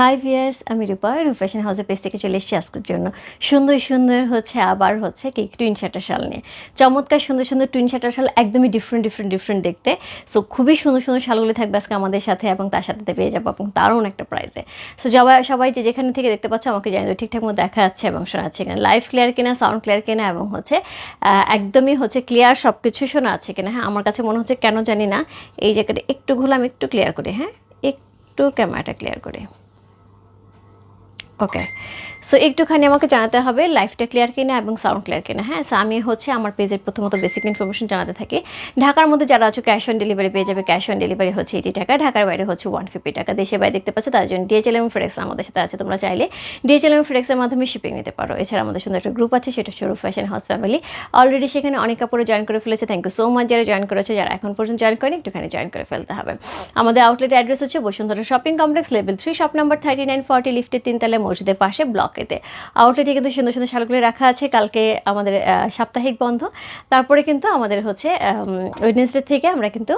High viewers আমি রূপা রূপেশন হাউসের page থেকে চলে এসেছি আজকের জন্য। সুন্দর সুন্দর হচ্ছে, আবার হচ্ছে কি টুইন শাটার শাল নিয়ে। চমৎকার, সুন্দর সুন্দর টুইন শাটার শাল একদমই ডিফারেন্ট ডিফারেন্ট ডিফারেন্ট দেখতে। সো খুবই সুন্দর সুন্দর শালগুলি থাকবে আজকে আমাদের সাথে এবং তার সাথে পেয়ে যাব এবং দারুণ একটা প্রাইসে সো সবাই সবাই যে যেখানে থেকে দেখতে পাচ্ছ আমাকে জানি ঠিকঠাক মতো দেখা যাচ্ছে এবং শোনা যাচ্ছে কিনা। লাইভ ক্লিয়ার কিনা সাউন্ড ক্লিয়ার কিনা এবং হচ্ছে একদমই হচ্ছে ক্লিয়ার সব কিছু শোনা আছে কিনা। হ্যাঁ আমার কাছে মনে হচ্ছে কেন জানি না। এই জায়গাটা একটু ঘুরলাম, একটু ক্লিয়ার করে হ্যাঁ? একটু ক্যামেরাটা ক্লিয়ার করে। ওকে সো একটুখানি আমাকে জানাতে হবে লাইফটা ক্লিয়ার কিনা এবং সাউন্ড ক্লিয়ার কিনা হ্যাঁ? সো আমি হচ্ছে আমার পেজের প্রথমত বেসিক ইনফরমেশন জানাতে থাকি। ঢাকার মধ্যে যারা আছে ক্যাশ অন ডেলিভারি পেয়ে যাবে। ক্যাশ অন ডেলিভারি হচ্ছে এইটি টাকা, ঢাকার বাইরে হচ্ছে ওয়ান ফিফটি টাকা। দেশের বাইরে দেখতে পাচ্ছ, তার জন্য ডিএচএল এবং ফ্রেক্স আমাদের সাথে আছে। তোমরা চাইলে ডিএচএল এবং ফ্রেক্সের মাধ্যমে শিপিং নিতে পারো। এছাড়া আমাদের সুন্দর একটা গ্রুপ আছে, সেটা হচ্ছে ফ্যাশন হাউস ফ্যামিলি অলরেডি সেখানে অনেক কাপড়ে জয়েন করে ফেলেছে। থ্যাংক ইউ সো মাচ যারা জয়েন করেছে, যারা এখন পর্যন্ত জয়েন করেনি, একটুখানি জয়েন করে ফেলতে হবে। আমাদের আউটলেট অ্যাড্রেস হচ্ছে Bashundhara shopping complex level three shop number thirty nine forty লিফটের তিনতলা মসজিদের পাশে ব্লকেতে আউটলেটে কিন্তু সুন্দর সুন্দর শালগুলি রাখা আছে। কালকে আমাদের সাপ্তাহিক বন্ধ। তারপরে কিন্তু আমাদের হচ্ছে ওয়েডনেসডে থেকে আমরা কিন্তু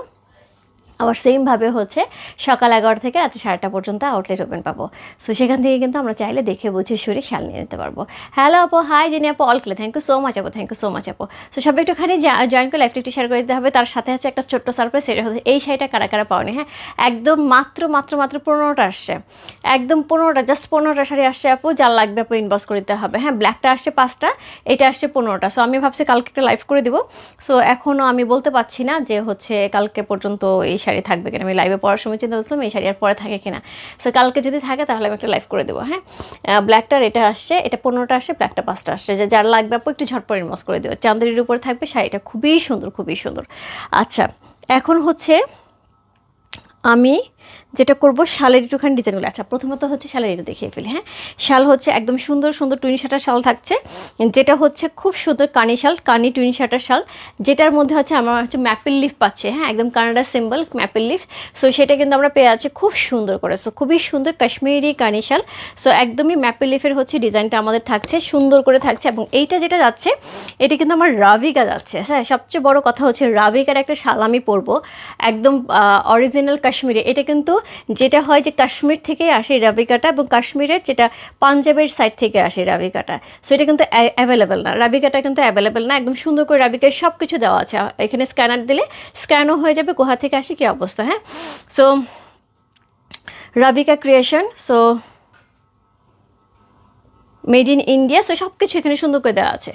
আবার সেমভাবে হচ্ছে সকাল এগারোটা থেকে রাত্রি সাড়েটা পর্যন্ত আউটলেট ওপেন পাবো। সো সেখান থেকে কিন্তু আমরা চাইলে দেখে বুঝে সুরে শাল নিয়ে নিতে পারব। হ্যালো আপু হাই জেনি আপু অল ক্লে থ্যাংক ইউ সো মাচ আপু থ্যাংক ইউ সো মাচ আপু। সো সবাই একটুখানি জয়েন করে লাইফটি একটু শেয়ার করে দিতে হবে। তার সাথে হচ্ছে একটা ছোট্ট সারপ্রাইজ সেটা হচ্ছে এই শাড়িটা কারা কারা পাওনি হ্যাঁ? একদম মাত্র মাত্র মাত্র পনেরোটা আসছে। একদম পনেরোটা জাস্ট পনেরোটা শাড়ি আসছে আপু যা লাগবে আপু ইনবক্স করে দিতে হবে হ্যাঁ? ব্ল্যাকটা আসছে পাঁচটা, এটা আসছে পনেরোটা। সো আমি ভাবছি কালকে একটা লাইভ করে দিব। সো এখনও আমি বলতে পারছি না যে হচ্ছে কালকে পর্যন্ত এই শাড়ি থাকবে কিনা? আমি লাইভে পড়ার সময় চিন্তা করছিলাম, এই শাড়ি আর পরে থাকে কিনা? সো কালকে যদি থাকে, তাহলে আমি একটা লাইভ করে দেবো হ্যাঁ? ব্ল্যাকটার এটা আসছে, এটা পনেরোটা আসছে ব্ল্যাকটা পাঁচটা আসছে। যে, যার লাগবে আপু, একটু ঝটপট ইনবক্স করে দেবো। চান্দারির উপরে থাকবে, শাড়িটা খুবই সুন্দর খুবই সুন্দর। আচ্ছা এখন হচ্ছে আমি যেটা করব শালের একটুখানি ডিজাইনগুলো আচ্ছা প্রথমত হচ্ছে শালের এটা দেখিয়ে ফেলি হ্যাঁ? শাল হচ্ছে একদম সুন্দর সুন্দর টুইনি শাটার শাল থাকছে। যেটা হচ্ছে খুব সুন্দর কানি শাল, কানি টুইনি শাটার শাল, যেটার মধ্যে হচ্ছে আমার হচ্ছে ম্যাপেল লিফ পাচ্ছে হ্যাঁ? একদম Canada symbol maple leaf so সেটা কিন্তু আমরা পেয়ে আছি খুব সুন্দর করে। সো খুবই সুন্দর কাশ্মীরি কানি শাল। সো একদমই ম্যাপেল লিফের হচ্ছে ডিজাইনটা আমাদের থাকছে, সুন্দর করে থাকছে এবং এইটা যেটা যাচ্ছে, এটা কিন্তু আমার রাভিকা যাচ্ছে হ্যাঁ? সবচেয়ে বড় কথা হচ্ছে রাভিকার একটা শাল আমি পরবো, একদম অরিজিনাল কাশ্মীরি। এটা কিন্তু যেটা হয় যে কাশ্মীর থেকে আসে রাবিকাটা এবং কাশ্মীরের যেটা পাঞ্জাবের সাইড থেকে আসে রাবিকাটা সো এটা কিন্তু অ্যাভেলেবেল না। রাবিকাটা কিন্তু অ্যাভেলেবেল না। একদম সুন্দর করে রাবিকায় সব কিছু দেওয়া আছে। এখানে স্ক্যানার দিলে স্ক্যানও হয়ে যাবে কোথা থেকে আসে কী অবস্থা হ্যাঁ? So Rabika creation so made in India so সব কিছু এখানে সুন্দর করে দেওয়া আছে।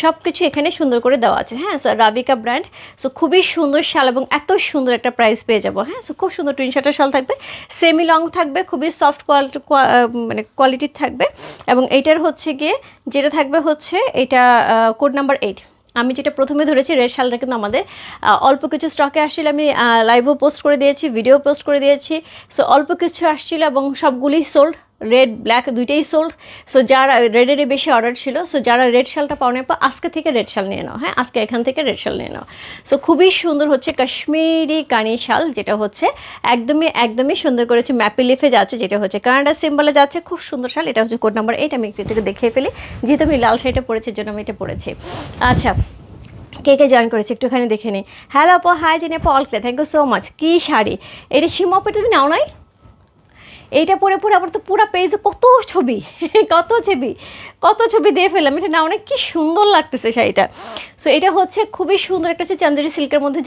সব কিছু এখানে সুন্দর করে দেওয়া আছে হ্যাঁ? সো রাবিকা ব্র্যান্ড সো খুবই সুন্দর শাল এবং এত সুন্দর একটা প্রাইস পেয়ে যাব হ্যাঁ? সো খুব সুন্দর টুইন শার্টের শাল থাকবে সেমি লং থাকবে, খুবই সফট কোয়ালিটি মানে কোয়ালিটির থাকবে এবং এইটার হচ্ছে গিয়ে, যেটা থাকবে হচ্ছে এটা কোড নাম্বার এইট আমি যেটা প্রথমে ধরেছি রেড শালটা কিন্তু আমাদের অল্প কিছু স্টকে আসছিল, আমি লাইভও পোস্ট করে দিয়েছি ভিডিও পোস্ট করে দিয়েছি। সো অল্প কিছু আসছিল এবং সবগুলি সোল্ড রেড ব্ল্যাক দুইটাই সোল্ড সো যারা রেডেরই বেশি অর্ডার ছিল সো যারা রেড শালটা পাওয়ার পর আজকে থেকে রেড শাল নিয়ে নাও হ্যাঁ? আজকে এখান থেকে রেড শাল নিয়ে নাও। সো খুবই সুন্দর হচ্ছে কাশ্মীরি কানি শাল যেটা হচ্ছে একদমই একদমই সুন্দর করেছে ম্যাপি লিফে যাচ্ছে, যেটা হচ্ছে কানাডা সিম্বলে যাচ্ছে, খুব সুন্দর শাল এটা হচ্ছে কোড নাম্বার এইট আমি একটু থেকে দেখিয়ে ফেলি। যেহেতু আমি লাল শাড়িটা পরেছি জন্য আমি এটা পরেছি। আচ্ছা কে কে জয়েন করেছে, একটুখানি দেখে নিই। হ্যালো আপু হাই জেনে আপু অল ক্লে থ্যাংক ইউ সো মাচ কী শাড়ি? এটা সীমাপে তুমি নাও নাই? এইটা পরে পরে আমার তো পুরো পেজে কত ছবি কত ছবি কত ছবি দিয়ে ফেললাম। এটা না, অনেক কি সুন্দর লাগতেছে শাড়িটা। সো এটা হচ্ছে খুবই সুন্দর একটা হচ্ছে চান্দেরি সিল্কের মধ্যে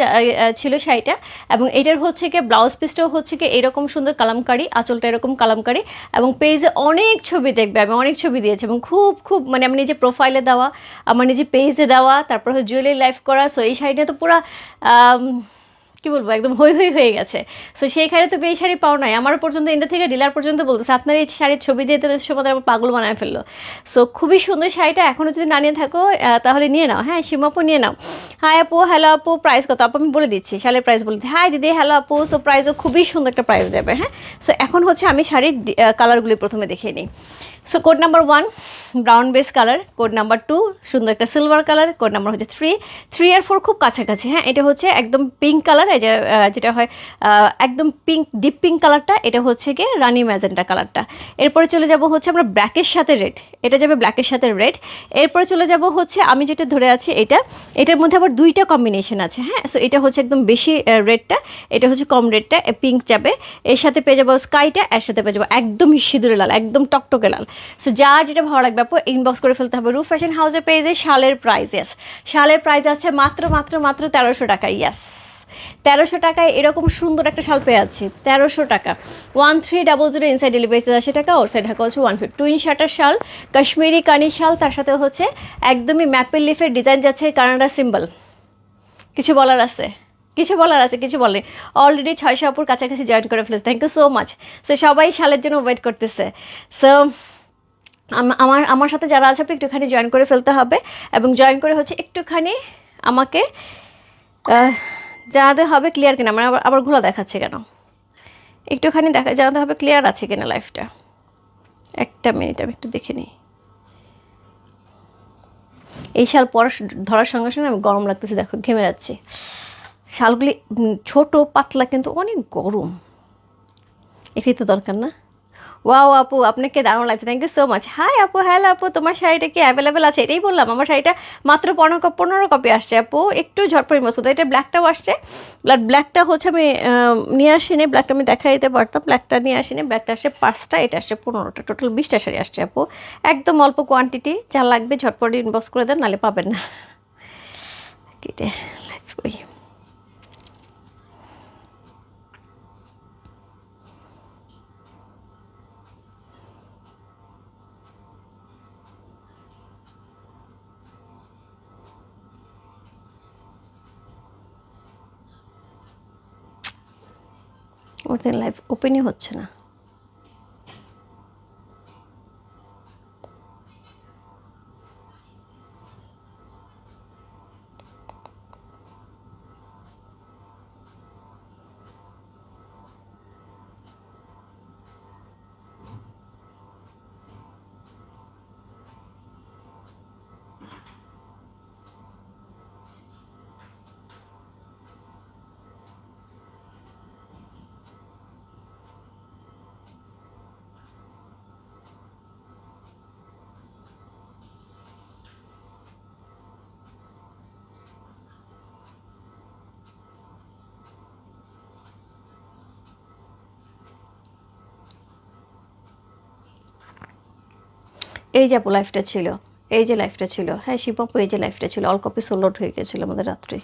ছিল শাড়িটা এবং এটার হচ্ছে কি ব্লাউজ পিসটাও হচ্ছে কি এরকম সুন্দর কালামকারি, আঁচলটা এরকম কালামকারি এবং পেজে অনেক ছবি দেখবে আমি, অনেক ছবি দিয়েছি এবং খুব খুব মানে আমি নিজে প্রোফাইলে দেওয়া, আমার নিজে পেজে দেওয়া, তারপর হচ্ছে জুয়েলারি লাইফ করা। সো এই শাড়িটা তো পুরো কি বলব, একদম হই হই হয়ে গেছে। সো সেই শাড়ি তো এই শাড়ি পাও নাই। আমার পর্যন্ত ইন্ডিয়া থেকে ডিলার পর্যন্ত বলতেছে, আপনার এই শাড়ির ছবি দিয়ে তাদের সময় আমার পাগল বানায় ফেলল। সো খুবই সুন্দর শাড়িটা। এখনও যদি না নিয়ে থাকো তাহলে নিয়ে নাও। হ্যাঁ সীমাপু নিয়ে নাও। হাই আপু হ্যালো আপু প্রাইস কত? আপু, আমি বলে দিচ্ছি, শাড়ির প্রাইস বলে হাই দিদি হ্যালো আপু। সো প্রাইসও খুবই সুন্দর একটা প্রাইস যাবে হ্যাঁ? সো এখন হচ্ছে আমি শাড়ির কালারগুলি প্রথমে দেখিয়ে নিই। So code number one brown base colour code number two সুন্দর একটা সিলভার কালার কোড নাম্বার হচ্ছে থ্রি থ্রি আর ফোর খুব কাছাকাছি হ্যাঁ? এটা হচ্ছে একদম পিঙ্ক কালার এই যে যেটা হয় একদম পিঙ্ক ডিপ পিঙ্ক কালারটা এটা হচ্ছে গিয়ে রানি ম্যাজেন্টা কালারটা এরপরে চলে যাব হচ্ছে আমরা ব্ল্যাকের সাথে রেড এটা যাবে ব্ল্যাকের সাথে রেড এরপরে চলে যাব হচ্ছে, আমি যেটা ধরে আছি এটা, এটার মধ্যে আবার দুইটা কম্বিনেশন আছে হ্যাঁ? সো এটা হচ্ছে একদম বেশি রেডটা এটা হচ্ছে কম রেডটা পিঙ্ক যাবে। এর সাথে পেয়ে যাব স্কাইটা এর সাথে পেয়ে যাব একদম সিঁদুরে লাল, একদম টকটকে লাল। সো যার যেটা ভালো লাগবে আপু ইনবক্স করে ফেলতে হবে। রু ফ্যাশন হাউসে পেয়ে যায় শালের প্রাইস ইয়াস শালের প্রাইস আছে মাত্র মাত্র মাত্র তেরোশো টাকা ইয়াস তেরোশো টাকায় এরকম সুন্দর একটা শাল পেয়ে যাচ্ছি তেরোশো টাকা। One three double zero inside delivery আশি টাকা সাইড ঢাকা হচ্ছে ওয়ান ফিফটি টুইন শার্টার শাল, কাশ্মীরি কানি শাল, তার সাথে হচ্ছে একদমই ম্যাপেল লিফের ডিজাইন যাচ্ছে কানাডা সিম্বল কিছু বলার আছে? কিছু বলার আছে, কিছু বলে অলরেডি ছয়শো অপুর কাছাকাছি জয়েন করে ফেলেছে। Thank you so much so সবাই শালের জন্য ওয়েট করতেছে। সো আমার আমার সাথে যারা আছে একটুখানি জয়েন করে ফেলতে হবে এবং জয়েন করে হচ্ছে একটুখানি আমাকে জানাতে হবে ক্লিয়ার কিনা মানে আবার আবার ঘোলা দেখাচ্ছে কেন? একটুখানি দেখা, জানাতে হবে ক্লিয়ার আছে কিনা লাইফটা একটা মিনিট আমি একটু দেখে নিই। এই শাল পরা ধরার সঙ্গে সঙ্গে আমি গরম লাগতেছে, দেখো, ঘেমে যাচ্ছে। শালগুলি ছোট, পাতলা, কিন্তু অনেক গরম। এটাই তো দরকার না? ওয়াও আপু আপনাকে দারুণ লাগছে। Thank you so much hi আপু হ্যালো আপু তোমার শাড়িটা কি অ্যাভেলেবেল আছে? এটাই বললাম, আমার শাড়িটা মাত্র পনেরো পনেরো কপি আসছে আপু একটু ঝটপট মস্ত এটা ব্ল্যাকটাও আসছে। ব্ল্যাক ব্ল্যাকটা হচ্ছে আমি নিয়ে আসিনি ব্ল্যাকটা আমি দেখা দিতে পারতাম। ব্ল্যাকটা নিয়ে আসিনি ব্ল্যাকটা আসছে পাঁচটা, এটা আসছে পনেরোটা। টোটাল বিশটা শাড়ি আসছে আপু একদম অল্প কোয়ান্টিটি যা লাগবে ঝটপট ইনবক্স করে দেন, নাহলে পাবেন না। কেটে লাইফ ওদের লাইফ ওপেনই হচ্ছে না। এই যে আপু লাইফটা ছিল, এই যে লাইফটা ছিল হ্যাঁ শিবপু এই যে লাইফটা ছিল অল কপি সোলোড হয়ে গেছিল আমাদের রাত্রে।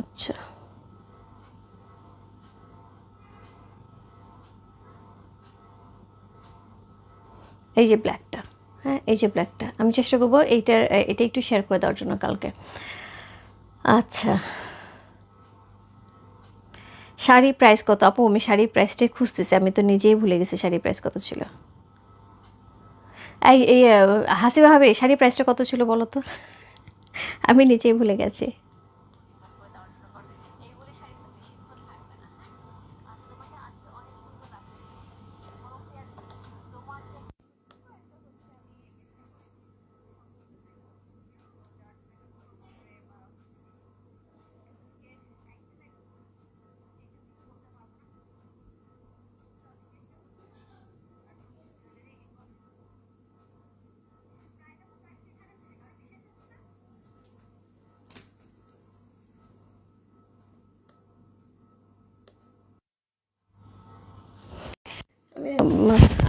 আচ্ছা। এই যে ব্ল্যাকটা হ্যাঁ এই যে ব্ল্যাকটা আমি চেষ্টা করব এইটার, এটা একটু শেয়ার করে দেওয়ার জন্য কালকে। আচ্ছা। শাড়ি প্রাইস কত? আপু, আমি শাড়ির প্রাইসটাই খুঁজতেছি, আমি তো নিজেই ভুলে গেছি শাড়ির প্রাইস কত ছিল। হাসিবা হবে শাড়ির প্রাইসটা কত ছিল বলো তো? আমি নিজেই ভুলে গেছি।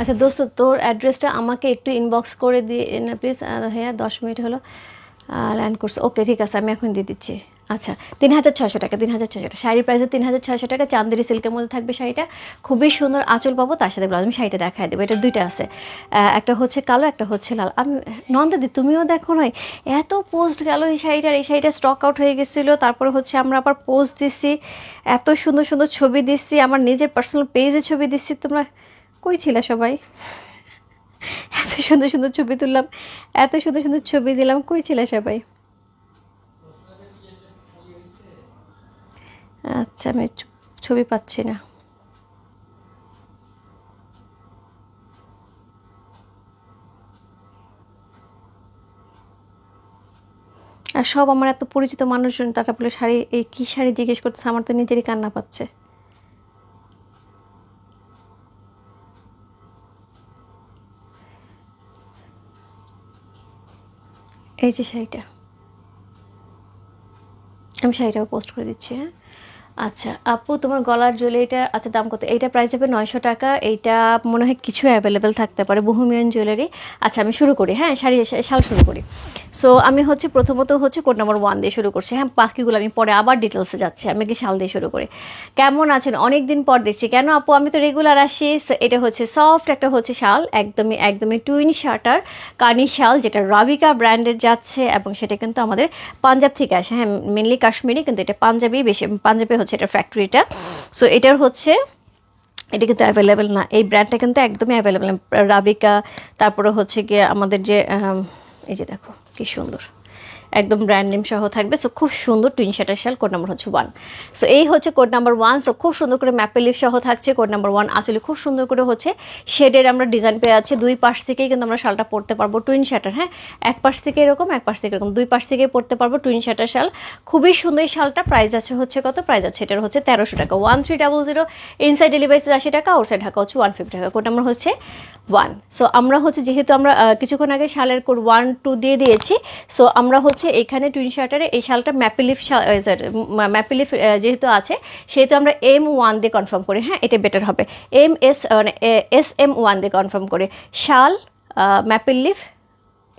আচ্ছা দোস্ত, তোর অ্যাড্রেসটা আমাকে একটু ইনবক্স করে দিয়ে না প্লিজ হ্যাঁ দশ মিনিট হলো ল্যান্ড করছে। ওকে ঠিক আছে, আমি এখন দিয়ে দিচ্ছি। আচ্ছা তিন হাজার ছয়শো টাকা, তিন হাজার ছয়শো টাকা। শাড়ির প্রাইসে তিন হাজার ছয়শো টাকা চান্দেরি সিল্কের মধ্যে থাকবে শাড়িটা। খুবই সুন্দর আঁচল পাবো, তার সাথে ব্লাউজ আমি শাড়িটা দেখাই দেবো। এটা দুইটা আছে। একটা হচ্ছে কালো, একটা হচ্ছে লাল। আমি, নন্দাদি, তুমিও দেখো নয় এত পোস্ট গেল এই শাড়িটার, এই শাড়িটা স্টক আউট হয়ে গেছিল। তারপরে হচ্ছে আমরা আবার পোস্ট দিচ্ছি এত সুন্দর সুন্দর ছবি দিচ্ছি আমার নিজের পার্সোনাল পেজে ছবি দিচ্ছি তোমরা কই ছিলে সবাই? এত সুন্দর সুন্দর ছবি তুললাম, এত সুন্দর সুন্দর ছবি দিলাম, কই ছিলে সবাই? আচ্ছা আমি ছবি পাচ্ছি না। আর সব আমার এত পরিচিত মানুষজন, তারা বলে শাড়ি এই কী শাড়ি জিজ্ঞেস করতেছে? আমার তো নিজেরই কান্না পাচ্ছে। এই যে শাড়িটা। আমি শাড়িটাও পোস্ট করে দিচ্ছি হ্যাঁ? আচ্ছা আপু তোমার গলার জুয়েলারিটা আচ্ছা দাম কত? এইটা প্রাইস হবে নয়শো টাকা, এইটা মনে হয় কিছু অ্যাভেলেবেল থাকতে পারে বহুমিয়ান জুয়েলারি আচ্ছা আমি শুরু করি হ্যাঁ? শাড়ি শাল শুরু করি। সো আমি হচ্ছে প্রথমত হচ্ছে কোড নাম্বার ওয়ান দিয়ে শুরু করছি হ্যাঁ? বাকিগুলো আমি পরে আবার ডিটেলসে যাচ্ছি, আমি কি শাল দিয়ে শুরু করি। কেমন আছেন? অনেক দিন পর দেখছি, কেন আপু? আমি তো রেগুলার আসি এটা হচ্ছে সফট একটা হচ্ছে শাল, একদমই একদমই টুইন শার্টার কানি শাল, যেটা রাবিকা ব্র্যান্ডের যাচ্ছে, এবং সেটা কিন্তু আমাদের পাঞ্জাব থেকে আসে হ্যাঁ? মেনলি কাশ্মীরি, কিন্তু এটা পাঞ্জাবি বেশি, পাঞ্জাবে হচ্ছে এটা ফ্যাক্টরিটা সো এটার হচ্ছে, এটা কিন্তু অ্যাভেলেবেল না। এই ব্র্যান্ডটা কিন্তু একদমই অ্যাভেলেবেল না। রাবিকা তারপরে হচ্ছে গিয়ে আমাদের যে এই যে দেখো, কি সুন্দর। একদম ব্র্যান্ড নেম সহ থাকবে। সো খুব সুন্দর টুইন শার্টার শাল কোড নাম্বার হচ্ছে ওয়ান সো এই হচ্ছে কোড নাম্বার ওয়ান সো খুব সুন্দর করে ম্যাপেল লিফ সহ থাকছে কোড নাম্বার ওয়ান আসলে খুব সুন্দর করে হচ্ছে শেডের আমরা ডিজাইন পেয়ে আছে দুই পাশ থেকেই কিন্তু আমরা শালটা পরতে পারব টুইন শার্টার হ্যাঁ? এক পাশ থেকে এরকম, এক পাশ থেকে এরকম। দুই পাশ থেকে পরতে পারব টুইন শার্টার শাল খুবই সুন্দর এই শালটা প্রাইস আছে হচ্ছে কত? প্রাইস আছে এটার হচ্ছে তেরোশো টাকা। One three double zero inside delivery আশি টাকা আউটসাইড ঢাকা হচ্ছে ওয়ান ফিফটি টাকা। কোড নাম্বার হচ্ছে ওয়ান সো আমরা হচ্ছে যেহেতু আমরা কিছুক্ষণ আগে শালের কোড ওয়ান টু দিয়ে দিয়েছি। সো আমরা হচ্ছে এখানে টুইন শার্টারে এই শালটা ম্যাপিলিফ ম্যাপিলিফ যেহেতু আছে, সেহেতু আমরা এম ওয়ান দিয়ে কনফার্ম করি হ্যাঁ এটা বেটার হবে। এম এস মানে এস এম ওয়ান দিয়ে কনফার্ম করে। শাল maple leaf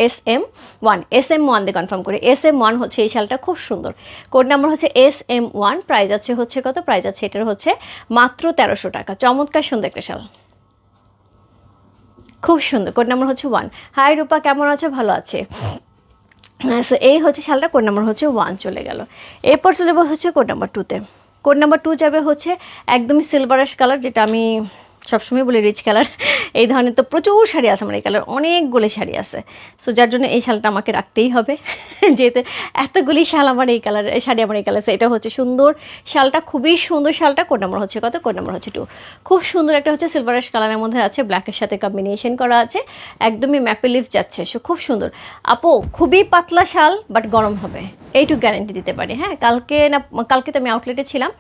S M one S M one দিয়ে কনফার্ম করে। এস এম ওয়ান হচ্ছে এই শালটা খুব সুন্দর। কোড নাম্বার হচ্ছে এস এম ওয়ান প্রাইজ আছে হচ্ছে কত? প্রাইজ আছে এটার হচ্ছে মাত্র তেরোশো টাকা। চমৎকার সুন্দর একটা শাল। খুব সুন্দর। কোড নাম্বার হচ্ছে ওয়ান হাই রূপা, কেমন আছো? ভালো আছে। সো এই হচ্ছে শালটা কোড নাম্বার হচ্ছে ওয়ান চলে গেল। এরপর চলে যাব হচ্ছে কোড নাম্বার টুতে কোড নাম্বার টু যাবে হচ্ছে একদমই সিলভারাস কালার যেটা আমি সবসময় বলি রিচ কালার এই ধরনের তো প্রচুর শাড়ি আছে আমার এই কালার অনেকগুলি শাড়ি আছে। সো যার জন্য এই শালটা আমাকে রাখতেই হবে। যেহেতু এতগুলি শাল আমার এই কালার শাড়ি আমার এই কালার এটা হচ্ছে সুন্দর। শালটা খুবই সুন্দর শালটা কোড নাম্বার হচ্ছে কত? কোড নাম্বার হচ্ছে টু খুব সুন্দর একটা হচ্ছে সিলভারাস কালারের মধ্যে আছে ব্ল্যাকের সাথে কম্বিনেশন করা আছে। একদমই ম্যাপে লিফ যাচ্ছে সো খুব সুন্দর। আপু, খুবই পাতলা শাল বাট গরম হবে। এইটুকু গ্যারেন্টি দিতে পারি হ্যাঁ? কালকে না, কালকে তো আমি আউটলেটে ছিলাম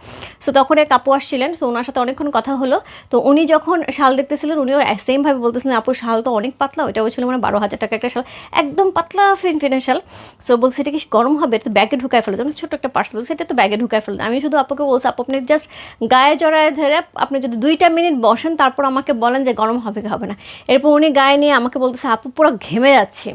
সো তখন এক আপু আসছিলেন সো ওনার সাথে অনেকক্ষণ কথা হলো, তো উনি যখন শাল দেখতেছিলেন, উনিও সেমভাবে বলতেছিলেন, আপু, শাল তো অনেক পাতলা, ওইটা বলছিল মানে বারো হাজার টাকা একটা শাল, একদম পাতলা ফিনফিনের শাল। সো বলছি, এটা কি গরম হবে? তো ব্যাগে ঢুকায় ফেলে তখন ছোটো একটা পার্সেল সেটা তো ব্যাগে ঢুকায় ফেলে আমি শুধু আপুকে বলছি, আপু, আপনি জাস্ট গায়ে জড়ায় ধরে আপনি যদি দুইটা মিনিট বসেন, তারপর আমাকে বলেন যে গরম হবে কি হবে না। এরপর উনি গায়ে নিয়ে আমাকে বলতেছে, আপু, পুরো ঘেমে যাচ্ছে।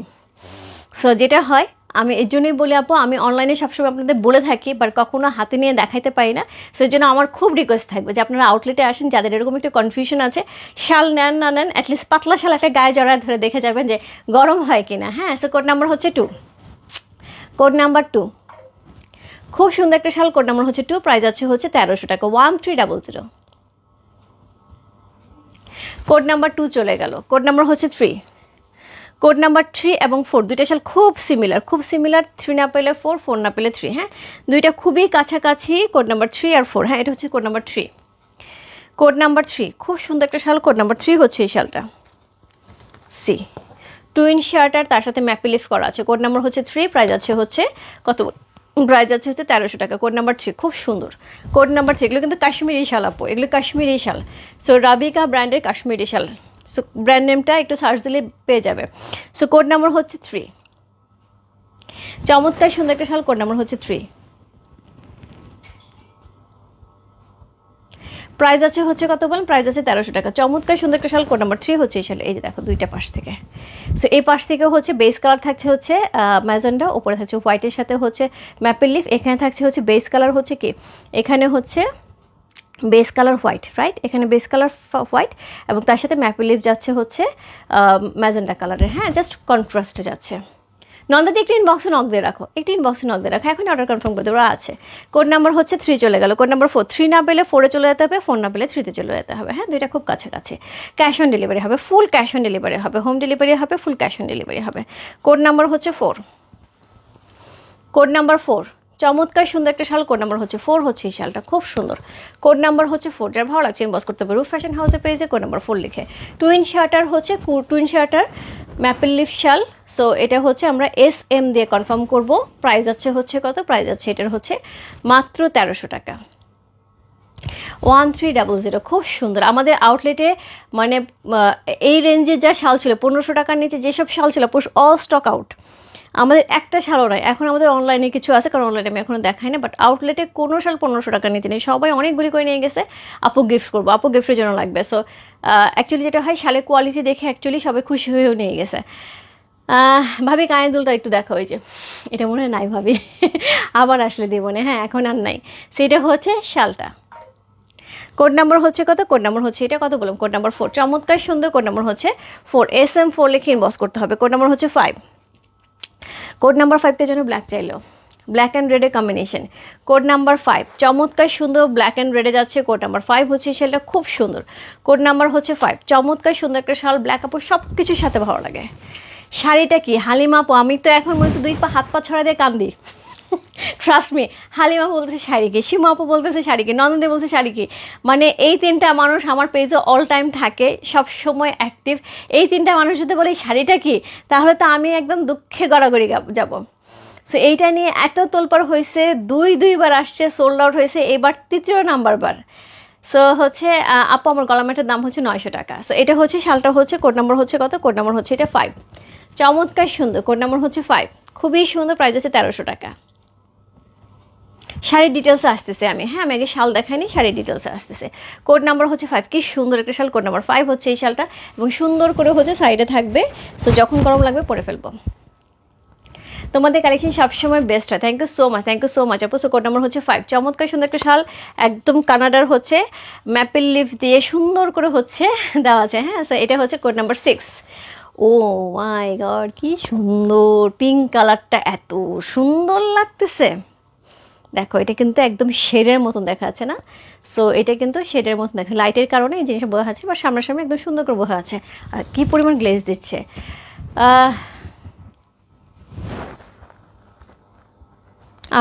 সো যেটা হয় আমি এর জন্যই বলি, আপু, আমি অনলাইনে সবসময় আপনাদের বলে থাকি বাট কখনো হাতে নিয়ে দেখাইতে পারি না। সেই জন্য আমার খুব রিকোয়েস্ট থাকবে যে আপনারা আউটলেটে আসেন, যাদের এরকম একটা কনফিউশন আছে, শাল নেন না নেন অ্যাটলিস্ট পাতলা শাল একটা গায়ে জড়ায় ধরে দেখে যাবেন যে গরম হয় কি না হ্যাঁ সো কোড নাম্বার হচ্ছে টু কোড নাম্বার টু খুব সুন্দর একটা শাল কোড নাম্বার হচ্ছে টু প্রাইস আছে হচ্ছে তেরোশো টাকা। One three double zero code number two চলে গেল। কোড নাম্বার হচ্ছে থ্রি কোড নাম্বার থ্রি এবং ফোর, দুইটা শাল খুব সিমিলার খুব সিমিলার থ্রি না পেলে ফোর ফোর না পেলে থ্রি হ্যাঁ? দুইটা খুবই কাছাকাছি, কোড নাম্বার থ্রি আর ফোর হ্যাঁ এটা হচ্ছে code number three. Code number three, খুব সুন্দর একটা শাল কোড নাম্বার থ্রি হচ্ছে এই শালটা সি টুইন শার্ট আর তার সাথে ম্যাপি লিফ করা আছে। কোড নাম্বার হচ্ছে থ্রি প্রাইস আছে হচ্ছে কত? প্রাইস আছে হচ্ছে তেরোশো টাকা, কোড নাম্বার থ্রি, খুব সুন্দর। কোড নাম্বার থ্রি, এগুলো কিন্তু কাশ্মীরি শাল আপু, এগুলো কাশ্মীরি শাল সো রাবিকা ব্র্যান্ডের কাশ্মীরি শাল সো ব্র্যান্ড নেমটা একটু সার্চ দিলে পেয়ে যাবে। সো কোড নাম্বার হচ্ছে থ্রি চমৎকার, সুন্দর একটা শাল কোড নাম্বার হচ্ছে থ্রি প্রাইস আছে হচ্ছে কত বলেন? প্রাইস আছে তেরোশো টাকা। চমৎকার, সুন্দর একটা শাল কোড নাম্বার থ্রি হচ্ছে এই শাল। এই যে দেখো, দুইটা পাশ থেকে। সো এই পাশ থেকে হচ্ছে বেস কালার থাকছে হচ্ছে ম্যাজেন্ডা উপরে থাকছে হোয়াইটের সাথে হচ্ছে ম্যাপেল লিফ এখানে থাকছে হচ্ছে বেস কালার হচ্ছে কি? এখানে হচ্ছে বেস কালার হোয়াইট রাইট এখানে বেস কালার হোয়াইট এবং তার সাথে ম্যাপেল লিফ যাচ্ছে হচ্ছে ম্যাজেন্ডা কালারের। হ্যাঁ জাস্ট কন্ট্রাস্টে যাচ্ছে। নন্দাদি, একটি ইনবক্সে নক দিয়ে রাখো। একটি ইনবক্সে নক দিয়ে রাখো। এখন অর্ডার কনফার্ম করে দেবো আছে। কোড নাম্বার হচ্ছে থ্রি চলে গেল। কোড নাম্বার ফোর থ্রি না পেলে ফোরে চলে যেতে হবে ফোর না পেলে থ্রিতে চলে যেতে হবে। হ্যাঁ দুইটা খুব কাছাকাছি। ক্যাশ অন ডেলিভারি হবে ফুল ক্যাশ অন ডেলিভারি হবে হোম ডেলিভারি হবে ফুল ক্যাশ অন ডেলিভারি হবে। কোড নাম্বার হচ্ছে ফোর কোড নাম্বার ফোর চমৎকার সুন্দর একটা শাল কোড নাম্বার হচ্ছে ফোর হচ্ছে এই শালটা, খুব সুন্দর। কোড নাম্বার হচ্ছে ফোর যার ভালো লাগছে ইনবক্স করতে হবে রুফ ফ্যাশন হাউসে পেয়েছে কোড নাম্বার ফোর লিখে। টুইন শার্টার হচ্ছে টুইন শার্টার ম্যাপেল লিফ শাল। সো এটা হচ্ছে আমরা এস এম দিয়ে কনফার্ম করব। প্রাইস আছে হচ্ছে কত? প্রাইস আছে এটার হচ্ছে মাত্র তেরোশো টাকা। ওয়ান থ্রি ডাবল জিরো খুব সুন্দর। আমাদের আউটলেটে মানে এই রেঞ্জের যা শাল ছিল, পনেরোশো টাকার নিচে যেসব শাল ছিল অল স্টক আউট আমাদের একটা শালও নয়। এখন আমাদের অনলাইনে কিছু আছে, কারণ অনলাইনে আমি এখনও দেখাই না বাট আউটলেটে কোনো শাল পনেরোশো টাকা নিতে নেই। সবাই অনেকগুলি করে নিয়ে গেছে, আপু গিফট করব, আপু গিফটের জন্য লাগবে। সো অ্যাকচুয়ালি যেটা হয় শালের কোয়ালিটি দেখে অ্যাকচুয়ালি সবাই খুশি হয়েও নিয়ে গেছে। ভাবি কানের দুলটা একটু দেখা হয়েছে এটা মনে হয় নাই ভাবি। আবার আসলে দেবো না হ্যাঁ এখন আর নাই। সেটা হচ্ছে শালটা। কোড নাম্বার হচ্ছে কত? কোড নাম্বার হচ্ছে এটা কত বললাম? কোড নাম্বার ফোর চমৎকার সুন্দর কোড নাম্বার হচ্ছে ফোর এস এম ফোর লিখে ইনবক্স করতে হবে। কোড নাম্বার হচ্ছে ফাইভ কোড নাম্বার ফাইভটা যেন ব্ল্যাক চাইলো। ব্ল্যাক অ্যান্ড রেডের কম্বিনেশন কোড নাম্বার ফাইভ চমৎকার সুন্দর ব্ল্যাক অ্যান্ড রেডে যাচ্ছে কোড নাম্বার ফাইভ হচ্ছে সেটা খুব সুন্দর। কোড নাম্বার হচ্ছে ফাইভ চমৎকার সুন্দর একটা শাল ব্ল্যাক আপ সব কিছুর সাথে ভালো লাগে। শাড়িটা কি? হালিমা আমি তো এখন বলছি দুই পা, হাত পা ছড়া দিয়ে কান্দি। ট্রাস্ট মি হালিমা বলতেছে শাড়ি কি সীমা আপু বলতেছে শাড়ি কি নন্দী বলছে শাড়ি কি মানে এই তিনটা মানুষ আমার পেজে অল টাইম থাকে, সব সময় অ্যাক্টিভ এই তিনটা মানুষ যদি বলে শাড়িটা কি? তাহলে তো আমি একদম দুঃখে গড়াগড়ি যাব। সো এইটা নিয়ে এত তোলপাড় হয়েছে, দুই দুইবার আসছে সোল্ড আউট হয়েছে, এবার তৃতীয় নাম্বার বার। সো হচ্ছে আপু আমার গলামেটার দাম হচ্ছে নয়শো টাকা। সো এটা হচ্ছে, শালটা হচ্ছে কোড নাম্বার হচ্ছে কত? কোড নাম্বার হচ্ছে এটা ফাইভ চমৎকার সুন্দর কোড নাম্বার হচ্ছে ফাইভ খুবই সুন্দর প্রাইস আছে তেরোশো টাকা। শাড়ির ডিটেলসে আসতেছে আমি। হ্যাঁ আমি আগে শাল দেখাইনি, শাড়ির ডিটেলসে আসতেছে। কোড নাম্বার হচ্ছে ফাইভ কি সুন্দর একটা শাল কোড নাম্বার ফাইভ হচ্ছে এই শালটা এবং সুন্দর করে হচ্ছে সাইডে থাকবে। সো যখন গরম লাগবে পরে ফেলব। তোমাদের কালেকশন সবসময় বেস্ট হয়। Thank you so much thank you so much আপু সো কোড নাম্বার হচ্ছে ফাইভ চমৎকার সুন্দর একটা শাল, একদম কানাডার হচ্ছে ম্যাপেল লিফ দিয়ে সুন্দর করে হচ্ছে দেওয়া আছে। হ্যাঁ সো এটা হচ্ছে code number six oh my God কি সুন্দর! পিঙ্ক কালারটা এত সুন্দর লাগতেছে। দেখো, এটা কিন্তু একদম শেডের মতন দেখা যাচ্ছে না? সো এটা কিন্তু শেডের মতন দেখা লাইটের কারণে এই জিনিসটা বোঝা যাচ্ছে বা সামনাসামনি একদম সুন্দর করে বোঝা যাচ্ছে। আর কী পরিমাণ গ্লেজ দিচ্ছে?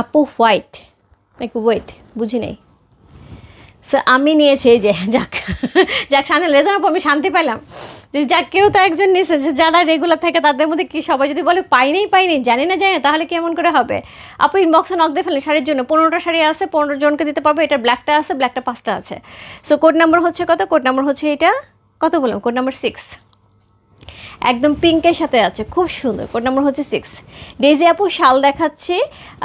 আপু হোয়াইট নাকি ওয়েট বুঝি নেই। আমি নিয়েছি যে, যাক। যাক, সামনে লেজার আমি শান্তি পেলাম যে যা কেউ তো একজন নিয়েছে যে যারা রেগুলার থাকে তাদের মধ্যে কি সবাই যদি বলে পাইনি পাইনি, জানি না জানি না, তাহলে কেমন করে হবে? আপু ইনবক্সে নক দিয়ে ফেলেন শাড়ির জন্য পনেরোটা শাড়ি আছে, পনেরো জনকে দিতে পারব এটা ব্ল্যাকটা আছে ব্ল্যাকটা পাঁচটা আছে। সো কোড নাম্বার হচ্ছে কত? কোড নাম্বার হচ্ছে এটা, কত বললাম? কোড নাম্বার সিক্স একদম পিঙ্কের সাথে আছে, খুব সুন্দর। কোড নাম্বার হচ্ছে সিক্স ডেজি আপু শাল দেখাচ্ছি,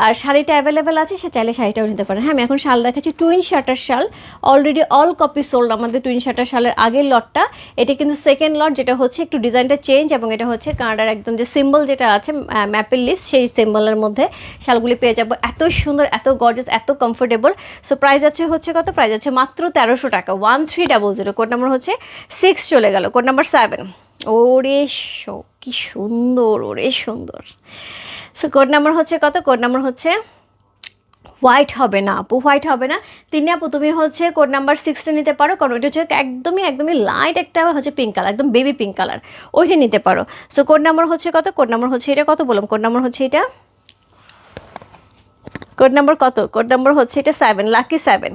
আর শাড়িটা অ্যাভেলেবেল আছে, সে চাইলে শাড়িটাও নিতে পারে। হ্যাঁ আমি এখন শাল দেখাচ্ছি টুইন শার্টার শাল। অলরেডি অল কপি সোল্ড আমাদের টুইন শার্টার শালের আগের লটটা। এটা কিন্তু সেকেন্ড লট যেটা হচ্ছে একটু ডিজাইনটা চেঞ্জ এবং এটা হচ্ছে কানাডার একদম যে সিম্বল যেটা আছে ম্যাপের লিস্ট সেই সিম্বলের মধ্যে শালগুলি পেয়ে যাব। এত সুন্দর, এত গর্জেস এত কমফোর্টেবল সো প্রাইস আছে হচ্ছে কত? প্রাইস আছে মাত্র তেরোশো টাকা। One three double zero code number হচ্ছে সিক্স চলে গেল। কোড নাম্বার সেভেন ওরে কি সুন্দর, ওরে সুন্দর। সো কোড নাম্বার হচ্ছে কত? কোড নাম্বার হচ্ছে হোয়াইট হবে না, আপু হোয়াইট হবে না। তিনি আপু, তুমি হচ্ছে কোড নাম্বার সিক্সটা নিতে পারো, কারণ ওইটা হচ্ছে একদমই একদমই লাইট একটা হচ্ছে পিঙ্ক কালার একদম বেবি পিঙ্ক কালার ওইটা নিতে পারো। সো কোড নাম্বার হচ্ছে কত? কোড নাম্বার হচ্ছে এটা কত বললাম? কোড নাম্বার হচ্ছে এটা? কোড নাম্বার কত? কোড নাম্বার হচ্ছে এটা seven lucky seven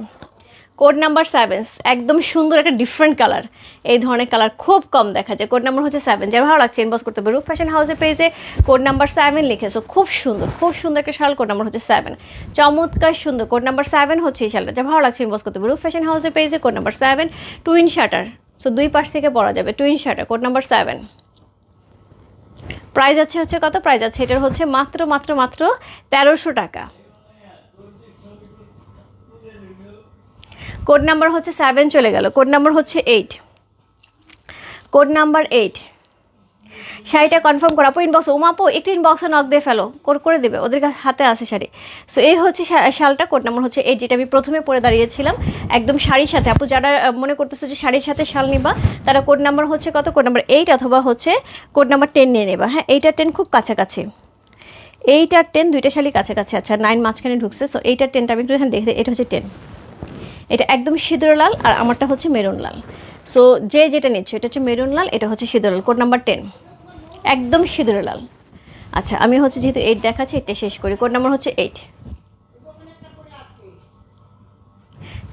code number seven একদম সুন্দর একটা ডিফারেন্ট কালার এই ধরনের কালার খুব কম দেখা যায়। কোড নাম্বার হচ্ছে সেভেন যার ভালো লাগছে ইনবক্স করতে হবে ফ্যাশন হাউসে পেজে কোড নাম্বার সেভেন লিখেছো খুব সুন্দর খুব সুন্দর একটা শাল, কোড নাম্বার হচ্ছে সেভেন চমৎকার সুন্দর, কোড নাম্বার সেভেন হচ্ছে এই শালটা। যা ভালো লাগছে ইনবক্স করতে হবে ফ্যাশন হাউসে পেজে code number seven twin shutter so দুই পাশ থেকে পরা যাবে twin shutter code number seven price আছে হচ্ছে কত? প্রাইস আছে, এটার হচ্ছে মাত্র মাত্র মাত্র তেরোশো টাকা। কোড নাম্বার হচ্ছে সেভেন চলে গেল। কোড নাম্বার হচ্ছে এইট কোড নাম্বার এইট শাড়িটা কনফার্ম করা আপু ইনবক্স ওমাপো একটু ইনবক্সে নক দিয়ে ফেলো। কোড করে দেবে, ওদের হাতে আছে শাড়ি। সো এই হচ্ছে শালটা, কোড নাম্বার হচ্ছে এইট যেটা আমি প্রথমে পরে দাঁড়িয়েছিলাম। একদম শাড়ির সাথে। আপু, যারা মনে করতেছে যে শাড়ির সাথে শাল নিবা, তারা কোড নাম্বার হচ্ছে কত? কোড নাম্বার এইট অথবা হচ্ছে কোড নাম্বার টেন নিয়ে নেবা। হ্যাঁ এইটা টেন খুব কাছাকাছি। এইট আর টেন দুইটা শাড়ি কাছাকাছি। আচ্ছা নাইন মাঝখানে ঢুকছে। সো এইটার টেনটা আমি একটু দেখতে এটা হচ্ছে টেন এটা একদম সিঁদুর লাল আর আমারটা হচ্ছে মেরুন লাল। সো যে যেটা নিচ্ছে, এটা হচ্ছে মেরুন লাল, এটা হচ্ছে সিঁদুর লাল। কোড নাম্বার টেন একদম সিঁদুর লাল। আচ্ছা আমি হচ্ছে যেহেতু এইট দেখাচ্ছি এটা শেষ করি। কোড নাম্বার হচ্ছে এইট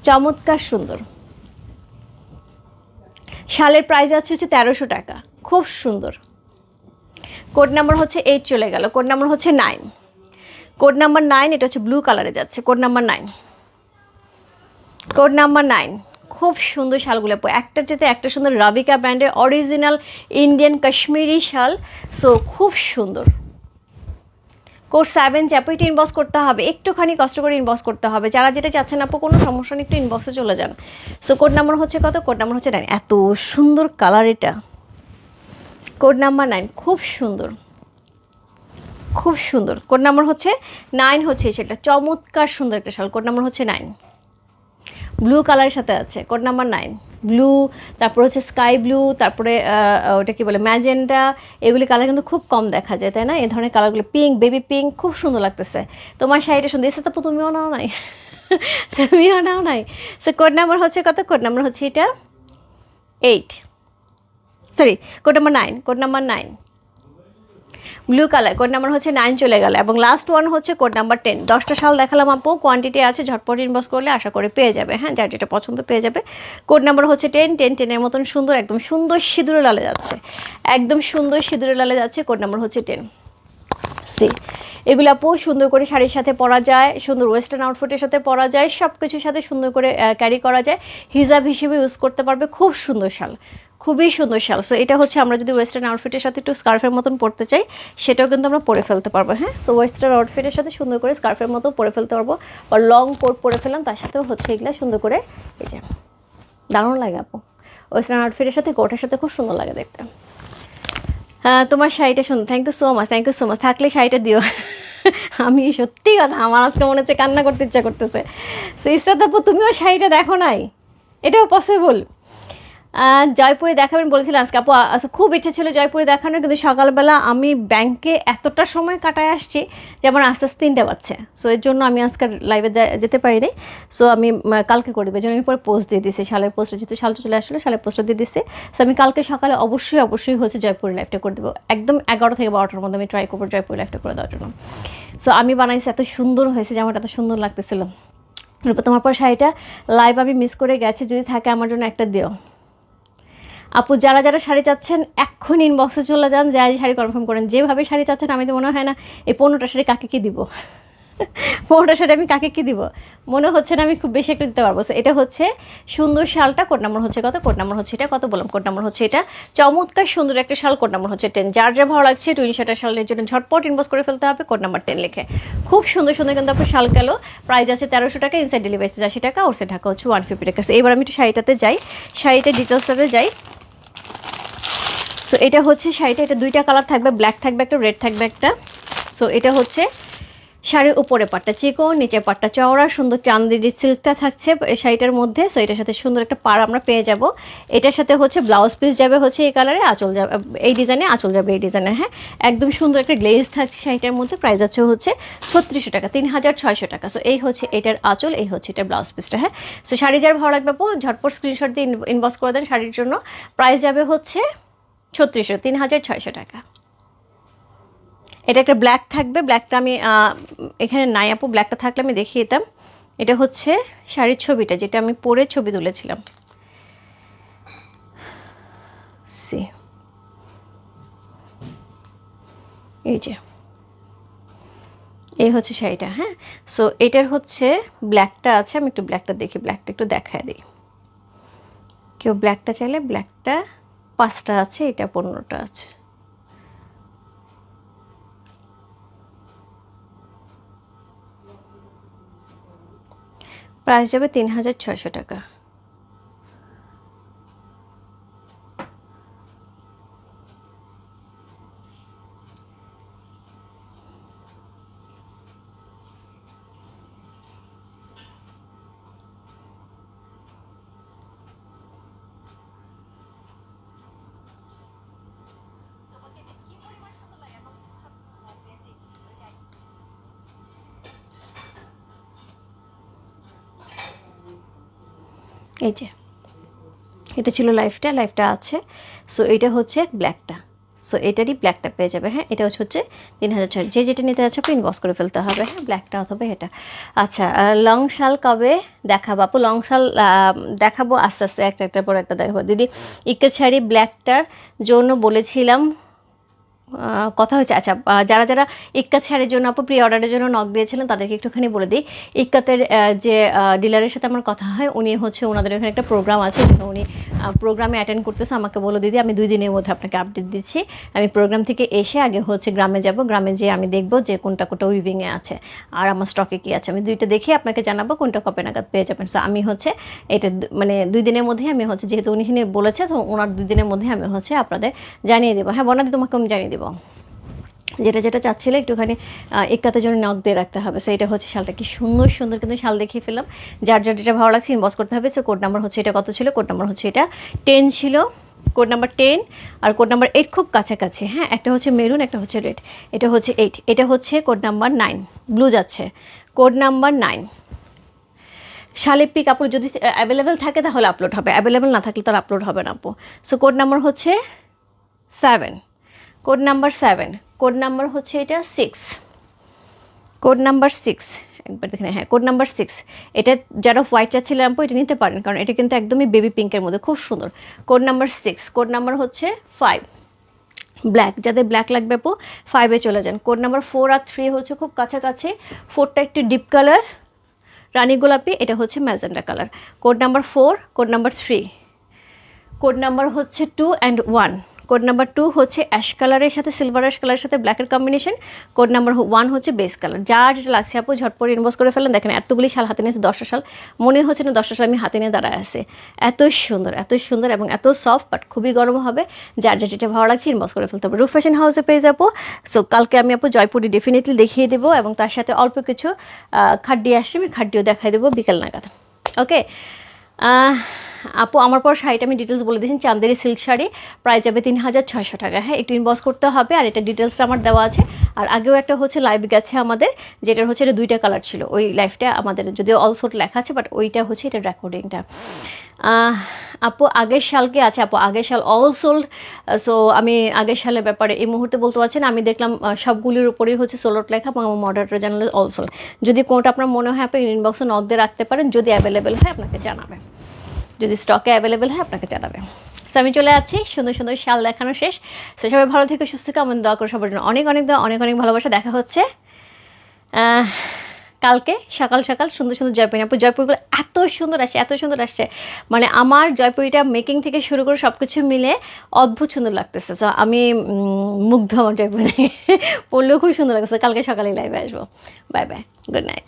চমৎকার সুন্দর। শালের প্রাইস আছে হচ্ছে তেরোশো টাকা। খুব সুন্দর। কোড নাম্বার হচ্ছে এইট চলে গেল। কোড নাম্বার হচ্ছে নাইন কোড নাম্বার নাইন এটা হচ্ছে ব্লু কালারে যাচ্ছে। Code number nine code number nine খুব সুন্দর শালগুলো পো- একটার যেতে একটা সুন্দর রাবিকা ব্র্যান্ডের অরিজিনাল ইন্ডিয়ান কাশ্মীরি শাল। সো খুব সুন্দর। কোড সেভেন চ্যাপইটি ইনবক্স করতে হবে। একটুখানি কষ্ট করে ইনবক্স করতে হবে। যারা যেটা চাচ্ছেন আপু, কোনো সমস্যা নেই, একটু ইনবক্সে চলে যান। সো কোড নাম্বার হচ্ছে কত? কোড নাম্বার হচ্ছে নাইন এত সুন্দর কালার এটা। কোড নাম্বার নাইন খুব সুন্দর। খুব সুন্দর। কোড নাম্বার হচ্ছে নাইন হচ্ছে সেটা। চমৎকার সুন্দর একটা শাল। কোড নাম্বার হচ্ছে নাইন ব্লু কালারের সাথে আছে কোড নাম্বার নাইন ব্লু তারপর হচ্ছে স্কাই ব্লু তারপরে ওটা কি বলে ম্যাজেন্টা এগুলি কালার কিন্তু খুব কম দেখা যায়, তাই না? এই ধরনের কালারগুলো পিঙ্ক বেবি পিঙ্ক খুব সুন্দর লাগতেছে। তোমার শাড়িটা সুন্দর, এসে তো তুমিও নাও নাই? তুমিও নাও নাই? সো কোড নাম্বার হচ্ছে কত? কোড নাম্বার হচ্ছে এটা? Eight sorry code number nine code number nine blue colour code number হচ্ছে নাইন চলে গেল এবং লাস্ট ওয়ান হচ্ছে কোড নাম্বার টেন দশটা শাল দেখালাম আপু কোয়ান্টিটি আছে, ঝটপট ইনবক্স করলে আশা করে পেয়ে যাবে। হ্যাঁ যার যেটা পছন্দ পেয়ে যাবে। কোড নাম্বার হচ্ছে টেন টেন টেনের মতন সুন্দর, একদম সুন্দর সিঁদুরে লালে যাচ্ছে। একদম সুন্দর সিঁদুরে লালে যাচ্ছে কোড নাম্বার হচ্ছে টেন সি এগুলো আপু সুন্দর করে শাড়ির সাথে পরা যায়, সুন্দর ওয়েস্টার্ন আউটফিটের সাথে পরা যায় সব কিছুর সাথে সুন্দর করে ক্যারি করা যায়। হিজাব হিসেবে ইউজ করতে পারবে, খুব সুন্দর শাল। খুবই সুন্দর শাল। সো এটা হচ্ছে আমরা যদি ওয়েস্টার্ন আউটফিটের সাথে একটু স্কার্ফের মতন পরতে চাই, সেটাও কিন্তু আমরা পরে ফেলতে পারব হ্যাঁ? সো ওয়েস্টার্ন আউটফিটের সাথে সুন্দর করে স্কার্ফের মতো পরে ফেলতে পারব, বা লং কোট পরে ফেললাম, তার সাথেও হচ্ছে এগুলো সুন্দর করে, এই যে, দারুণ লাগে আপু। ওয়েস্টার্ন আউটফিটের সাথে কোটের সাথে খুব সুন্দর লাগে দেখতে। হ্যাঁ তোমার শাড়িটা শুনুন thank you so much thank you so much থাকলে শাড়িটা দিও। আমি সত্যি কথা, আমার আজকে মনে হচ্ছে কান্না করতে ইচ্ছা করতেছে। সো ইসরাত আপু, তুমিও শাড়িটা দেখো নাই? এটাও পসিবল জয়পুরে দেখাবেন বলেছিলেন আজকে। আপু আচ্ছা খুব ইচ্ছে ছিল জয়পুরে দেখানোর, কিন্তু সকালবেলা আমি ব্যাংকে এতটা সময় কাটায় আসছি, যে আমার আস্তে আস্তে তিনটে বাচ্চা সো এর জন্য আমি আজকে লাইভে যেতে পারিনি। সো আমি কালকে করে দেবো। জন্য আমি পরে পোস্ট দিয়ে দিছি শালের পোস্টে যেহেতু শালটা চলে আসলো, শালের পোস্টটা দিয়ে দিছি সো আমি কালকে সকালে অবশ্যই অবশ্যই হচ্ছে জয়পুরে লাইভটা করে দেবো। একদম এগারো থেকে বারোটার মধ্যে আমি ট্রাই করব জয়পুরে লাইভটা করে দেওয়ার জন্য। সো আমি বানাইছি, এত সুন্দর হয়েছে যে জামাটা এত সুন্দর লাগতেছিল। তোমার পর শাড়িটা লাইভ আমি মিস করে গেছি। যদি থাকে আমার জন্য একটা দিও। আপু, যারা যারা শাড়ি চাচ্ছেন এখন ইনবক্সে চলে যান যা শাড়ি কনফার্ম করেন। যেভাবে শাড়ি চাচ্ছেন, আমি তো মনে হয় না এই পনেরোটা শাড়ি কাকে কি দিব? পনেরোটা শাড়ি আমি কাকে কি দিব? মনে হচ্ছে না আমি খুব বেশি একটা দিতে পারব। এটা হচ্ছে সুন্দর শালটা কোট নাম্বার হচ্ছে কত? কোট নাম্বার হচ্ছে এটা, কত বললাম? কোট নাম্বার হচ্ছে এটা। চমৎকার সুন্দর একটা শাল কোট নাম্বার হচ্ছে টেন যার যা ভালো লাগছে টুইন শার্টের শালের জন্য ঝটপট ইনবক্স করে ফেলতে হবে কোট নাম্বার টেন লিখে। খুব সুন্দর সুন্দর কিন্তু আপনার শাল গেল। প্রাইস আছে তেরোশো টাকা ইনসাইড ডেলিভারি আশি টাকা ওর সে ঢাকা হচ্ছে ওয়ান ফিফটি টাকা। এবার আমি একটু শাড়িটাতে যাই। শাড়িটা ডিটেলসটাতে যাই। সো এটা হচ্ছে শাড়িটা, এটা দুইটা কালার থাকবে ব্ল্যাক থাকবে একটা রেড থাকবে একটা। সো এটা হচ্ছে শাড়ির উপরে পাটটা চিকো নিচে পাটটা চওড়া, সুন্দর চান্দির সিল্কটা থাকছে শাড়িটার মধ্যে। সো এটার সাথে সুন্দর একটা পাড় আমরা পেয়ে যাব। এটার সাথে হচ্ছে ব্লাউজ পিস যাবে হচ্ছে এই কালারে আঁচল যাবে, এই ডিজাইনে আঁচল যাবে, এই ডিজাইনে হ্যাঁ। একদম সুন্দর একটা গ্লেজ থাকছে শাড়িটার মধ্যে প্রাইস আছে হচ্ছে ছত্রিশশো টাকা তিন হাজার ছয়শো টাকা। সো এই হচ্ছে এটার আঁচল, এই হচ্ছে এটার ব্লাউজ পিসটা হ্যাঁ। সো শাড়ি যার ভালো লাগবে ঝটপট স্ক্রিনশট দিয়ে ইনবক্স করে দেন শাড়ির জন্য। প্রাইস যাবে হচ্ছে ছত্রিশশো, তিন হাজার ছয়শো টাকা। এটা একটা ব্ল্যাক থাকবে ব্ল্যাকটা আমি এখানে নাই আপু ব্ল্যাকটা থাকলে আমি দেখিয়ে দিতাম। এটা হচ্ছে শাড়ির ছবিটা, যেটা আমি পরে ছবি তুলেছিলাম। সি এই যে। এই হচ্ছে শাড়িটা হ্যাঁ? সো এটার হচ্ছে ব্ল্যাকটা আছে, আমি একটু ব্ল্যাকটা দেখি ব্ল্যাকটা একটু দেখায় দিই। কেউ ব্ল্যাকটা চাইলে ব্ল্যাকটা পাঁচটা আছে এটা পনেরোটা আছে। প্রাইস যাবে তিন হাজার ছয়শো টাকা। এই যে, এটা ছিল লাইফটা লাইফটা আছে। সো এটা হচ্ছে ব্ল্যাকটা সো এটারই ব্ল্যাকটা পেয়ে যাবে হ্যাঁ? এটা হচ্ছে তিন হাজার ছয় যে যেটা নিতে যাচ্ছে আপনি ইনবক্স করে ফেলতে হবে হ্যাঁ? ব্ল্যাকটা অথবা এটা। আচ্ছা লং শাল কবে দেখাবো? আপু লং শাল দেখাবো আস্তে আস্তে, একটা, একটার পর একটা দেখাবো। দিদি ইকে শাড়ি ব্ল্যাকটার জন্য বলেছিলাম কথা হচ্ছে আচ্ছা যারা যারা ইক্কাত শাড়ির জন্য, আপু প্রি অর্ডারের জন্য নক দিয়েছিলেন, তাদেরকে একটুখানি বলে দিই। ইক্কাতের যে ডিলারের সাথে আমার কথা হয়, উনি হচ্ছে ওনাদের এখানে একটা প্রোগ্রাম আছে যেটা উনি প্রোগ্রামে অ্যাটেন্ড করতেছে। আমাকে বলে দিদি, আমি দুই দিনের মধ্যে আপনাকে আপডেট দিচ্ছি। আমি প্রোগ্রাম থেকে এসে আগে হচ্ছে গ্রামে যাব। গ্রামে যেয়ে আমি দেখব যে কোনটা কোনটা উইভিংয়ে আছে আর আমার স্টকে কী আছে। আমি দুইটা দেখে আপনাকে জানাব কোনটা কপে নাগাদ পেয়ে যাবেন। সো আমি হচ্ছে এটা মানে দুই দিনের মধ্যে আমি হচ্ছে, যেহেতু উনি বলেছে, তো ওনার দুই দিনের মধ্যে আমি হচ্ছে আপনাদের জানিয়ে দেবো। হ্যাঁ বনাদি তোমাকে আমি জানিয়ে দেবো। যেটা যেটা চাচ্ছিলে একটুখানি একাতের জন্য নখ দিয়ে রাখতে হবে। সো এটা হচ্ছে শালটা। কি সুন্দর সুন্দর কিন্তু শাল দেখিয়ে ফেললাম। যার যার, যেটা ভালো লাগছে ইনবক্স করতে হবে। সো কোড নাম্বার হচ্ছে এটা কত ছিল? কোড নাম্বার হচ্ছে এটা টেন ছিল। কোড নাম্বার টেন আর কোড নাম্বার এইট খুব কাছাকাছি। হ্যাঁ একটা হচ্ছে মেরুন একটা হচ্ছে রেড এটা হচ্ছে এইট এটা হচ্ছে কোড নাম্বার নাইন ব্লু যাচ্ছে। কোড নাম্বার নাইন শালিপি কাপড় যদি অ্যাভেলেবেল থাকে তাহলে আপলোড হবে। অ্যাভেলেবেল না থাকলে তার আপলোড হবে না, আপু। সো কোড নাম্বার হচ্ছে seven code number seven code number হচ্ছে এটা সিক্স কোড নাম্বার সিক্স একবার দেখেন হ্যাঁ কোড নাম্বার সিক্স এটা যারা হোয়াইট চাচ্ছিলেন আপু এটা নিতে পারেন কারণ এটা কিন্তু একদমই বেবি পিঙ্কের মধ্যে খুব সুন্দর code number six code number হচ্ছে ফাইভ ব্ল্যাক যাদের ব্ল্যাক লাগবে আপু ফাইভে চলে যান কোড নাম্বার ফোর আর থ্রি হচ্ছে খুব কাছাকাছি ফোরটা একটু ডিপ কালার রানী গোলাপি এটা হচ্ছে magenta colour code number four code number three code number হচ্ছে two and one code number two হচ্ছে অ্যাশ কালারের সাথে, সিলভার অ্যাশ কালারের সাথে, ব্ল্যাকের কম্বিনেশন। কোড নাম্বার ওয়ান হচ্ছে বেস কালার। যার যেটা লাগছে আপু, ঝটপট ইনভেস্ট করে ফেলেন দেখেন, এতগুলি শাল হাতে নিয়েছে, দশটা শাল মনে হচ্ছে না দশটা শাল আমি হাতে নিয়ে দাঁড়ায় আছে। এত সুন্দর এত সুন্দর এবং এত সফট বাট খুবই গরম হবে। যার যেটা যেটা ভালো লাগছে ইনভেস্ট করে ফেলতে হবে। রুফ ফ্যাশন হাউসে পেয়ে যাব। সো কালকে আমি আপু জয়পুরি ডেফিনেটলি দেখিয়ে দেবো এবং তার সাথে অল্প কিছু খাড্ডি আসছে, আমি খাড্ডিও দেখাই দেবো বিকেল নাগাদ। ওকে আপু, আমার পর শাড়িটা আমি ডিটেলস বলে দিয়েছি, চান্দেরি সিল্ক শাড়ি প্রায় যাবে তিন হাজার ছয়শো টাকা। হ্যাঁ একটু ইনবক্স করতে হবে আর এটা ডিটেলসটা আমার দেওয়া আছে। আর আগেও একটা হচ্ছে লাইভ গেছে আমাদের, যেটার হচ্ছে এটা দুইটা কালার ছিল। ওই লাইফটা আমাদের, যদিও অলসোট লেখা আছে বাট ওইটা হচ্ছে এটা রেকর্ডিংটা আপু, আগের সালকে আছে? আপু, আগের সাল অল সোল্ড সো আমি আগের সালের ব্যাপারে এই মুহূর্তে বলতে পারছেন আমি দেখলাম সবগুলির উপরেই হচ্ছে সোলোট লেখা, এবং আমার মডারেটর জানালে অল সোল্ড যদি কোনটা আপনার মনে হয় আপনি ইনবক্সে নক রাখতে পারেন, যদি অ্যাভেলেবেল হয় আপনাকে জানাবে যদি স্টকে অ্যাভেলেবেল হয়, আপনাকে জানাবে। সো আমি চলে যাচ্ছি সুন্দর সুন্দর শাল দেখানো শেষ। সো সবাই ভালো থেকে, সুস্থ কামন দোয়া করে সবার জন্য। অনেক অনেক দোয়া, অনেক অনেক ভালোবাসা দেখা হচ্ছে। কালকে সকাল সকাল সুন্দর সুন্দর জয়পুরি, আপু, জয়পুরগুলো এত সুন্দর আসছে, এত সুন্দর আসছে। মানে আমার জয়পুরিটা মেকিং থেকে শুরু করে সব কিছু মিলে অদ্ভুত সুন্দর লাগতেছে। সো আমি মুগ্ধ আমার জয়পুরি পড়লেও খুব সুন্দর লাগতেছে। কালকে সকালে লাইভে আসব। Bye bye good night